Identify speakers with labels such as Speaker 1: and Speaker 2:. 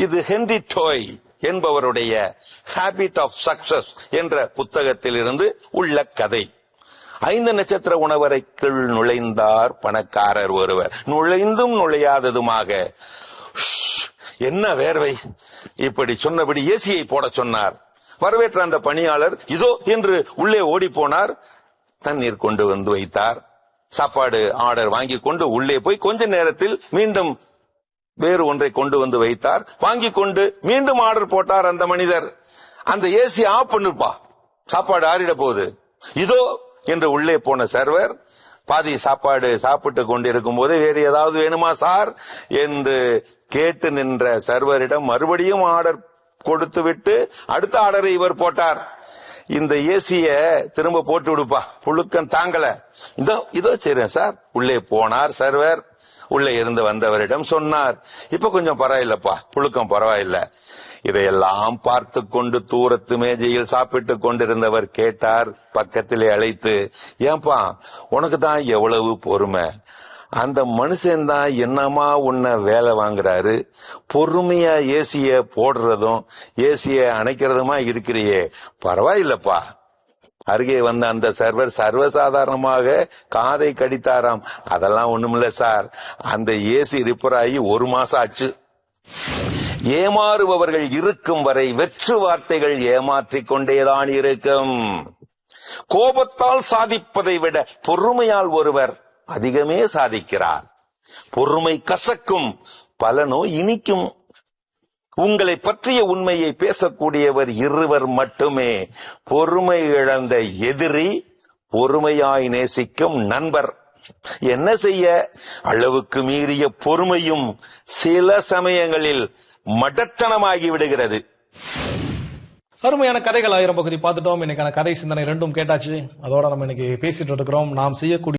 Speaker 1: இது ஹென்ரி டோய் என்பவருடைய habit of success என்ற புத்தகத்தில் இருந்து உள்ள கதை. ஐந்து நட்சத்திர உணவறைக்குள் நுழைந்தார் பணக்காரர் ஒருவர். நுழைந்தும் நுழையாததுமாக என்ன வேர்வை? இப்படி சொன்னபடி ஏசியை போட சொன்னார். வரவேற்ற அந்த பணியாளர் இதோ என்று உள்ளே ஓடி போனார். தண்ணீர் கொண்டு வந்து வைத்தார். சாப்பாடு ஆர்டர் வாங்கி கொண்டு உள்ளே போய் கொஞ்ச நேரத்தில் மீண்டும் வேறு ஒன்றை கொண்டு வந்து வைத்தார். வாங்கி கொண்டு மீண்டும் ஆர்டர் போட்டார் அந்த மனிதர். அந்த ஏசி ஆஃப் பண்ணுப்பா சாப்பாடு ஆறிட போகுது. இதோ என்று உள்ளே போன சர்வர் பாதி சாப்பாடு சாப்பிட்டு கொண்டிருக்கும் போது வேறு ஏதாவது வேணுமா சார்? என்று கேட்டு நின்ற சர்வரிடம் மறுபடியும் ஆர்டர் கொடுத்து விட்டு அடுத்த ஆர்டரை இவர் போட்டார். இந்த ஏசிய திரும்ப போட்டு விடுப்பா. புழுக்கம் தாங்கல. இதோ இதோ செய்றேன் சார். உள்ளே போனார் சர்வர். உள்ளே இருந்து வந்தவரிடம் சொன்னார். இப்ப கொஞ்சம் பரவாயில்லப்பா புழுக்கம் பரவாயில்ல. இதையெல்லாம் பார்த்து கொண்டு தூரத்து மேஜையில் சாப்பிட்டு கொண்டிருந்தவர் கேட்டார் பக்கத்திலே அழைத்து ஏன்பா உனக்கு தான் எவ்வளவு பொறுமை? அந்த மனுஷன் தான் என்னமா உன்னை வேலை வாங்குறாரு? பொறுமையா ஏசிய போடுறதும் ஏசிய அணைக்கிறதுமா இருக்கிறியே? பரவாயில்லப்பா. அருகே வந்த அந்த சர்வர் சர்வசாதாரணமாக காதை கடித்தாராம். அதெல்லாம் ஒண்ணுமில்ல சார். அந்த ஏசி ரிப்பேர் ஆகி ஒரு மாசம் ஆச்சு. ஏமாறுபவர்கள் இருக்கும் வரை வெற்று வார்த்தைகள் ஏமாற்றிக் கொண்டேதான் இருக்கும். கோபத்தால் சாதிப்பதை விட பொறுமையால் ஒருவர் அதிகமே சாதிக்கிறார். பொறுமை கசக்கும். பலனோ இனிக்கும். உங்களை பற்றிய உண்மையை பேசக்கூடியவர் இருவர் மட்டுமே. பொறுமை இழந்த எதிரி பொறுமையாய் நேசிக்கும் நண்பர். என்ன செய்ய? அளவுக்கு மீறிய பொறுமையும் சில சமயங்களில் மடத்தனமாகி விடுகிறது.
Speaker 2: அருமையான கதைகள் ஆயிரம் பகுதி பார்த்துட்டோம். இன்னைக்கான கதை சிந்தனை ரெண்டும் கேட்டாச்சு. அதோட நம்ம இன்னைக்கு பேசிட்டு இருக்கிறோம். நாம் செய்யக்கூடிய